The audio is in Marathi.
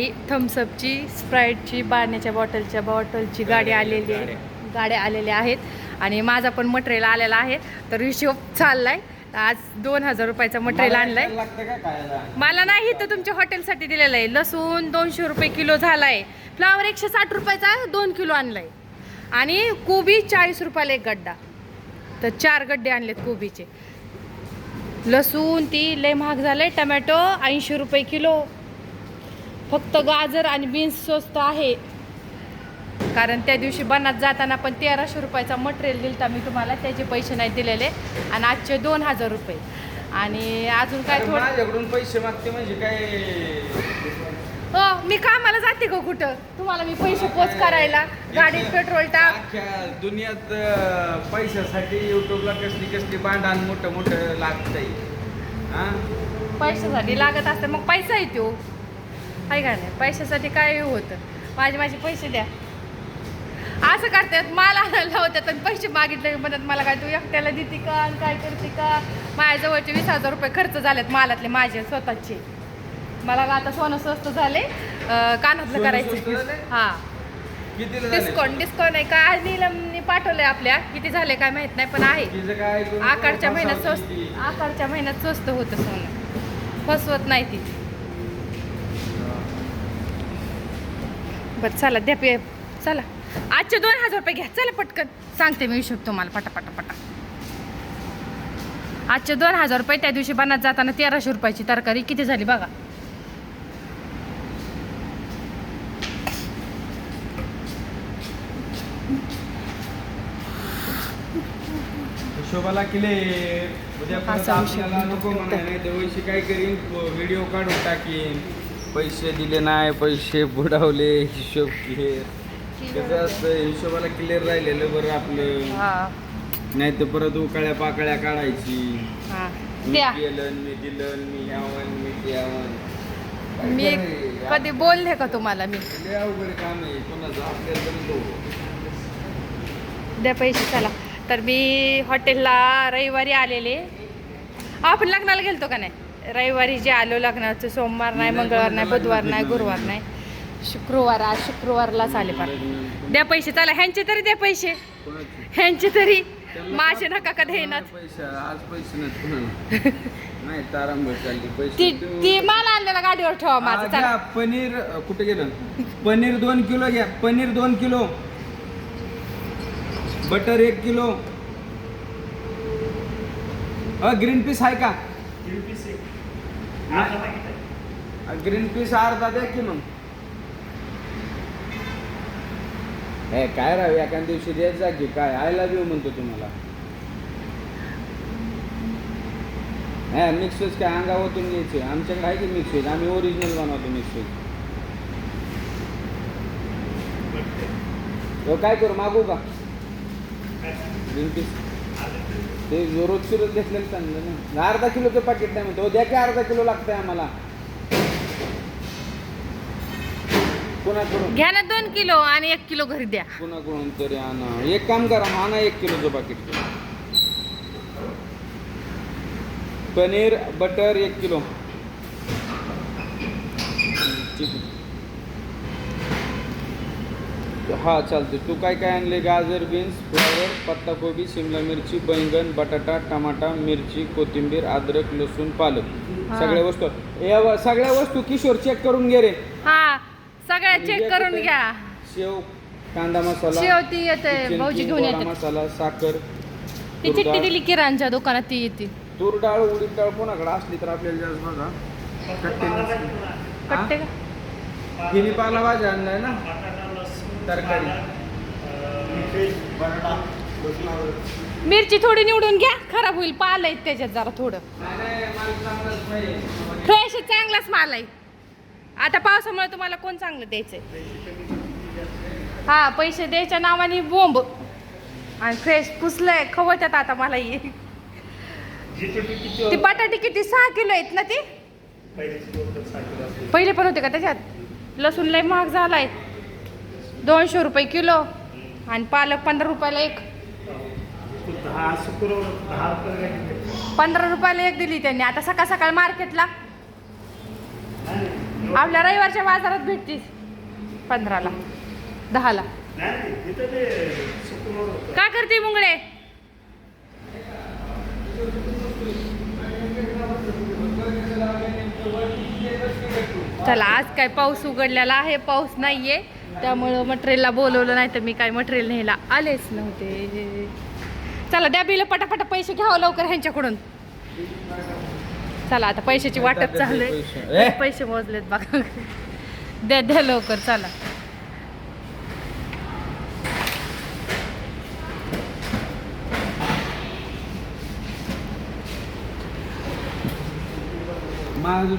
ही थम्सअपची स्प्राईटची पाण्याच्या बॉटलच्या बॉटलची गाडी आलेली आहे. गाड्या आलेल्या आहेत. आणि माझा पण मटेरियल आलेला आहे. तर हिशोब चाललाय. आज दोन हजार रुपयाचं मटेरियल आणलंय. मला नाही तर तुमच्या हॉटेलसाठी दिलेलं आहे. लसूण दोनशे रुपये किलो झालाय. फ्लावर एकशे साठ रुपयाचा दोन किलो आणलाय. आणि कोबी चाळीस रुपयाला एक गड्डा. तर चार गड्डे आणलेत कोबीचे. लसूण ती लय महाग झालंय. टमॅटो ऐंशी रुपये किलो. फक्त गाजर आणि बीन्स स्वस्त आहे. कारण त्या दिवशी बनात जाताना पण तेराशे रुपयाचा मटेरियल दिलता मी तुम्हाला. त्याचे पैसे नाही दिलेले. आणि आजचे दोन हजार रुपये. आणि अजून काय थोडं माझ्याकडून पैसे मागते म्हणजे काय? हो मी कामाला जाते का कुठं? तुम्हाला मी पैसे पोच करायला. गाडीत पेट्रोल टाक. दुनियात पैशासाठी युट्यूबला कसली कसली भांडण मोठं मोठं लागतंय. हा? पैशासाठी लागत असते मग पैसा येतो आहे का नाही? पैशासाठी काय होतं? माझे माझे पैसे द्या. असं करतात मला आणायला होत्यात आणि पैसे मागितले म्हणतात मला काय तू एकट्याला देते का आणि काय करते का? माझ्याजवळचे वीस हजार रुपये खर्च झालेत मालातले माझे स्वतःचे. मला आता सोनं स्वस्त झाले कानातलं करायचं? हा. डिस्काउंट डिस्काउंट आहे का? आज नीलमनी पाठवलंय आपल्या. किती झाले काय माहीत नाही पण आहे. आकारच्या महिन्यात स्वस्त. आकारच्या महिन्यात स्वस्त होतं सोनं. फसवत नाही ती. बरं चला द्या पे चला. आजचे दोन हजार रुपये घ्या चला पटकन. सांगते मी हिशोब तुम्हाला पटा पटा पटा आजचे दोन हजार रुपये त्या दिवशी बनात जाताना तेराशे रुपयाची तरकारी किती झाली बघा. हिशोबाला केले. उद्या परत आपल्याला नको होतो. म्हणाय नाही. तर वैशी काय करीन व्हिडिओ काढून टाकीन. पैसे दिले नाही पैसे बुडवले हिशोब क्लिअर असतं हिशोबाला क्लिअर राहिलेलं बरं आपलं. हा. नाही तर परत उकाळ्या पाकळ्या काढायची. हा. मी द्या. केलं मी दिलं मी यावन मी द्यावन काय मी करायचं? कधी बोलले का तुम्हाला मी? लय अवघड काम आहे. कोणाचं आपल्याला जमतो. द्या पैसे चला. तर मी हॉटेलला रविवारी आलेले. आपण लग्नाला गेलतो का नाही? रविवारी जे आलो लग्नाचं सोमवार नाही मंगळवार नाही बुधवार नाही गुरुवार नाही शुक्रवार आज शुक्रवारलाच आले पार. द्या पैसे चला ह्यांचे तरी द्या पैसे? ह्यांचे तरी. माझे नका का देणार पैसे पैसे पैसे ती मला आणलेला गाडीवर ठेवा हा, माझं घ्या, पनीर अ, कुठे गेलं? पनीर दोन किलो घ्या पनीर दोन किलो. बटर एक किलो. ग्रीन पीस आहे का? ग्रीन पीस अर्धा द्या की मग. हे काय राव एका दिवशी द्यायचा की काय? आय लव्ह यू म्हणतो तुम्हाला. हा मिक्स वेज काय? अंगावतून घ्यायचे. आमच्याकडे आहे की मिक्स वेज आम्ही ओरिजिनल बनवतो मिक्स वेज हो काय करू? मागू का? ग्रीन पीस ते रोज रोज घेतलेलं चांगलं ना अर्धा किलोचं पाकिट नाही म्हणतो. हो, द्या की अर्धा किलो लागतंय आम्हाला. कोणाकडून? घ्या ना दोन किलो आणि एक किलो घरी द्या. कोणाकडून तरी आणा. एक काम करा आणा एक किलोचं पाकिट पनीर बटर एक किलो. ठीक आहे. हा चालते तू काय काय आणले गाजर बीन्स फ्लावर पत्ताकोबी शिमला मिरची बैंगन बटाटा टमाटा मिरची कोथिंबीर अद्रक लसूण पालक. हा. सगळ्या वस्तू. या व- सगळ्या वस्तू किशोर चेक करून घे रे. हा सगळ्या चेक करून घ्या. शेव कांदा मसाला शेव ती येते भाऊजी घेऊन गोडा येते मसाला साखर ती तूर चिठ्ठी डाळ. दिली किराणच्या दुकानात ती येते. तूर डाळ उडीद डाळ कोणाकडे असली तर आपल्याला जास्त बघा. कट्टे कट्टे का? हिनी पाला भाज्या आणलाय ना? तरकारी. मिरची थोडी निवडून घ्या खराब होईल पाल आहेत त्याच्यात जरा थोडं. नाही, नाही, माल चांगलाच नाही. फ्रेश चांगलाच माल आहे. आता पावसामुळे तुम्हाला कोण चांगलं द्यायचंय? हा पैसे द्यायच्या नावाने बोंब. आणि फ्रेश पुसलंय खवत्यात आता मला ये ती बटाटे किती सहा किलो आहेत ना ती? पहिले पण होते का त्याच्यात? लसूण लय महाग झालाय. दोनशे रुपये किलो. आणि पालक पंधरा रुपयाला एक. पंधरा रुपयाला एक दिली त्यांनी. आता सकाळ सकाळ मार्केटला. आपल्या रविवारच्या बाजारात भेटतीस पंधराला. दहाला. का करते मुंगळे? चला आज काय पाऊस उघडलेला आहे. पाऊस नाहीये. त्यामुळं मटेरियलला बोलवलं नाही तर मी काय मटेरियल न्यायला आलेच नव्हते. चला द्या बिल पटापटा पैसे घ्यावं लवकर ह्यांच्याकडून. चला आता पैशाची वाटप चालू पैसे. आहे! पैसे मोजलेत बघा. द्या द्या लवकर चला. माझं